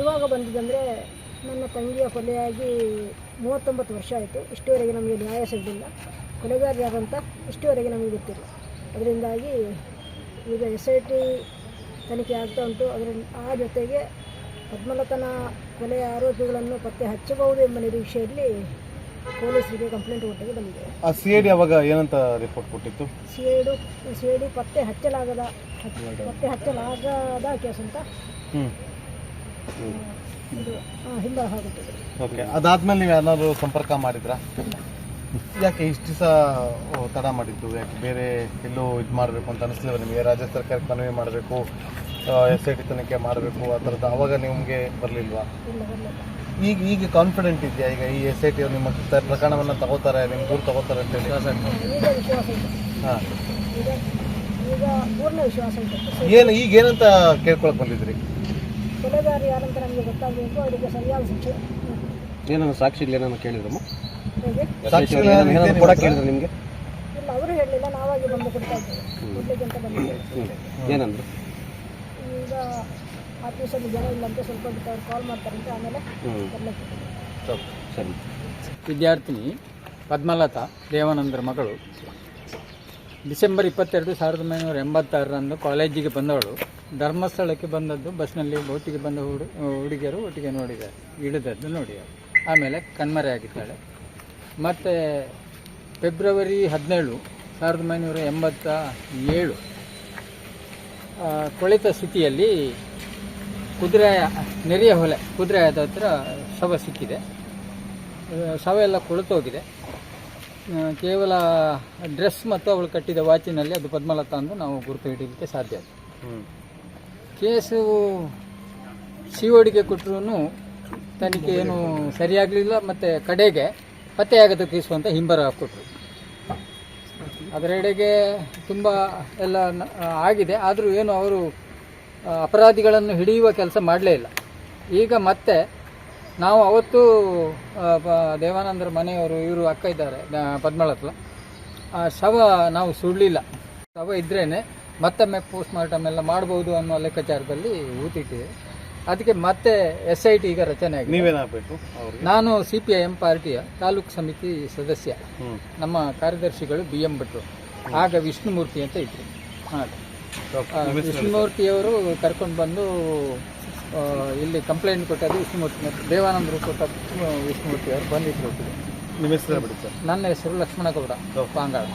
ಇವಾಗ ಬಂದಿದ್ದಂದರೆ ನನ್ನ ತಂಗಿಯ ಕೊಲೆಯಾಗಿ ಮೂವತ್ತೊಂಬತ್ತು ವರ್ಷ ಆಯಿತು. ಇಷ್ಟುವರೆಗೆ ನಮಗೆ ನ್ಯಾಯ ಸಿಗಲಿಲ್ಲ. ಕೊಲೆಗಾರ ಯಾರಂತ ಇಷ್ಟುವರೆಗೆ ನಮಗೆ ಗೊತ್ತಿಲ್ಲ. ಅದರಿಂದಾಗಿ ಈಗ ಎಸ್ ಐ ಟಿ ತನಿಖೆ ಆಗ್ತಾ ಉಂಟು. ಅದರ ಆ ಜೊತೆಗೆ ಪದ್ಮಲತನ ಕೊಲೆಯ ಆರೋಪಿಗಳನ್ನು ಪತ್ತೆ ಹಚ್ಚಬಹುದು ಎಂಬ ನಿರೀಕ್ಷೆಯಲ್ಲಿ ಪೊಲೀಸರಿಗೆ ಕಂಪ್ಲೇಂಟ್ ಕೊಟ್ಟಿಗೆ ಬಂದಿದೆ. ಆ ಸಿ ಐ ಡಿ ಅವಾಗ ಏನಂತ ರಿಪೋರ್ಟ್ ಕೊಟ್ಟಿತ್ತು? ಸಿಐಡು ಸಿಐಡಿ ಪತ್ತೆ ಹಚ್ಚಲಾಗದ ಹಚ್- ಪತ್ತೆ ಹಚ್ಚಲಾಗದ ಕೇಸ್ ಅಂತ. ಓಕೆ ಅದಾದ್ಮೇಲೆ ನೀವು ಯಾರು ಸಂಪರ್ಕ ಮಾಡಿದ್ರಾ? ಯಾಕೆ ಇಷ್ಟು ದಿವಸ ತಡ ಮಾಡಿದ್ದು? ಯಾಕೆ ಬೇರೆ ಎಲ್ಲೂ ಇದು ಮಾಡಬೇಕು ಅಂತ ಅನಿಸ್ಲಿಲ್ಲ ನಿಮಗೆ? ರಾಜ್ಯ ಸರ್ಕಾರಕ್ಕೆ ಮನವಿ ಮಾಡಬೇಕು ಎಸ್ ಐ ಟಿ ತನಿಖೆ ಮಾಡಬೇಕು ಆ ಥರದ್ದು ಅವಾಗ ನಿಮಗೆ ಬರಲಿಲ್ವಾ? ಬರಲಿಲ್ಲ. ಈಗ ಈಗ ಕಾನ್ಫಿಡೆಂಟ್ ಇದೆಯಾ? ಈಗ ಈ ಎಸ್ ಐ ಟಿ ನಿಮ್ಮ ತ- ಪ್ರಕರಣವನ್ನು ತಗೋತಾರೆ ನಿಮ್ಮ ದೂರು ತಗೋತಾರೆ ಅಂತ ಹೇಳಿ. ಹಾಂ. ಈಗ ಈಗ ಪೂರ್ಣ ವಿಶ್ವಾಸ ಇದೆ. ಏನು ಈಗ ಏನಂತ ಕೇಳ್ಕೊಳಕ್ ಬಂದಿದ್ರಿ? ಕೊಲೆಗಾರ ಯಾರಂತ ನಮಗೆ ಗೊತ್ತಾಗಬೇಕು ಅವರಿಗೆ ಸರಿಯಾದ ಶಿಕ್ಷೆ. ಏನಾದ್ರು ಸಾಕ್ಷಿಗಳು ಏನಾದ್ರು ಕೇಳಿದ್ರಮ್ಮ? ಹೇಗೆ? ಸಾಕ್ಷಿಗಳು ಏನಾದ್ರು ಏನಾದ್ರು ಏನಾದ್ರು ಕೊಡಕ್ಕೆ ಹೇಳಿದ್ರು ನಿಮಗೆ? ಇಲ್ಲ ಅವರು ಹೇಳಲಿಲ್ಲ ನಾವಾಗಿ ಬಂದು ಕೊಡ್ತಾ ಇದ್ದೇವೆ. ಕೊಡ್ಲಿಕ್ಕೆ ಅಂತ ಬಂದಿದ್ದೇವೆ. ಏನಂದ್ರು? ಈಗ ಆಫೀಸಲ್ಲಿ ಜನ ಇಲ್ಲಂತ ಸ್ವಲ್ಪ ಬಿಟ್ಟು ಅವ್ರು ಕಾಲ್ ಮಾಡ್ತಾರಂತೆ ಆಮೇಲೆ ಹ್ಞೂ ಬರ್ಲಿಕ್ಕೆ. ಸರಿ. ವಿದ್ಯಾರ್ಥಿನಿ ಪದ್ಮಲತಾ ದೇವಾನಂದರ ಮಗಳು. ಡಿಸೆಂಬರ್ ಇಪ್ಪತ್ತೆರಡು ಸಾವಿರದ ಒಂಬೈನೂರ ಎಂಬತ್ತಾರರಂದು ಕಾಲೇಜಿಗೆ ಬಂದವಳು. ಧರ್ಮಸ್ಥಳಕ್ಕೆ ಬಂದದ್ದು, ಬಸ್ನಲ್ಲಿ ಒಟ್ಟಿಗೆ ಬಂದ ಹುಡು, ಹುಡುಗಿಯರು ಒಟ್ಟಿಗೆ ನೋಡಿದ್ದಾರೆ, ಇಳಿದದ್ದು ನೋಡಿ ಆಮೇಲೆ ಕಣ್ಮರೆಯಾಗಿದ್ದಾಳೆ ಮತ್ತು ಫೆಬ್ರವರಿ ಹದಿನೇಳು ಸಾವಿರದ ಒಂಬೈನೂರ ಎಂಬತ್ತ ಏಳು ಕೊಳೆತ ಸ್ಥಿತಿಯಲ್ಲಿ ಕುದುರೆ ನೆರೆಯ ಹೊಲೆ ಕುದುರೆ ಆದ ಹತ್ರ ಶವ ಸಿಕ್ಕಿದೆ. ಶವ ಎಲ್ಲ ಕೊಳೆತೋಗಿದೆ. ಕೇವಲ ಡ್ರೆಸ್ ಮತ್ತು ಅವಳು ಕಟ್ಟಿದ ವಾಚಿನಲ್ಲಿ ಅದು ಪದ್ಮಲತಾ ಅಂದು ನಾವು ಗುರುತು ಹಿಡಿಯಲಿಕ್ಕೆ ಸಾಧ್ಯ ಆಯಿತು ಕೇಸು ಸಿ ಒಡಿಗೆ ಕೊಟ್ಟರು ತನಿಖೆ ಏನು ಸರಿಯಾಗಲಿಲ್ಲ ಮತ್ತು ಕಡೆಗೆ ಪತ್ತೆಯಾಗದ ಕೇಸು ಅಂತ ಹಿಂಬರ ಕೊಟ್ಟರು ಅದರೆಡೆಗೆ ತುಂಬ ಎಲ್ಲ ಆಗಿದೆ. ಆದರೂ ಏನು ಅವರು ಅಪರಾಧಿಗಳನ್ನು ಹಿಡಿಯುವ ಕೆಲಸ ಮಾಡಲೇ ಇಲ್ಲ. ಈಗ ಮತ್ತೆ ನಾವು ಅವತ್ತು ದೇವಾನಂದರ ಮನೆಯವರು ಇವರು ಅಕ್ಕ ಇದ್ದಾರೆ ಪದ್ಮಳತ್ಲ ಆ ಶವ ನಾವು ಸುಡಲಿಲ್ಲ. ಶವ ಇದ್ರೇ ಮತ್ತೊಮ್ಮೆ ಪೋಸ್ಟ್ ಮಾರ್ಟಮ್ ಎಲ್ಲ ಮಾಡ್ಬೋದು ಅನ್ನೋ ಲೆಕ್ಕಾಚಾರದಲ್ಲಿ ಊತಿಟ್ಟಿದೆ. ಅದಕ್ಕೆ ಮತ್ತೆ ಎಸ್ ಐ ಟಿ ಈಗ ರಚನೆ ಆಗಿದೆ. ನೀವೇನಾಗಬೇಕು ನಾನು ಸಿ ಪಿ ಐ ಎಂ ಪಾರ್ಟಿಯ ತಾಲೂಕು ಸಮಿತಿ ಸದಸ್ಯ. ನಮ್ಮ ಕಾರ್ಯದರ್ಶಿಗಳು ಬಿ ಎಂ ಭಟ್ರು. ಆಗ ವಿಷ್ಣುಮೂರ್ತಿ ಅಂತ ಇದ್ರು. ಹಾಗೆ. ವಿಷ್ಣುಮೂರ್ತಿಯವರು ಕರ್ಕೊಂಡು ಬಂದು ಇಲ್ಲಿ ಕಂಪ್ಲೇಂಟ್ ಕೊಟ್ಟದ್ದು ವಿಷ್ಣುಮೂರ್ತಿ ಮತ್ತು ದೇವಾನಂದರು ಕೊಟ್ಟ ವಿಷ್ಣುಮೂರ್ತಿ ಅವರು ಬಂದಿದ್ದರು. ನಿಮ್ಮ ಹೆಸರು ಬಿಡಿ ಸರ್ ನನ್ನ ಹೆಸರು ಲಕ್ಷ್ಮಣಗೌಡ ಪಾಂಗಾಳ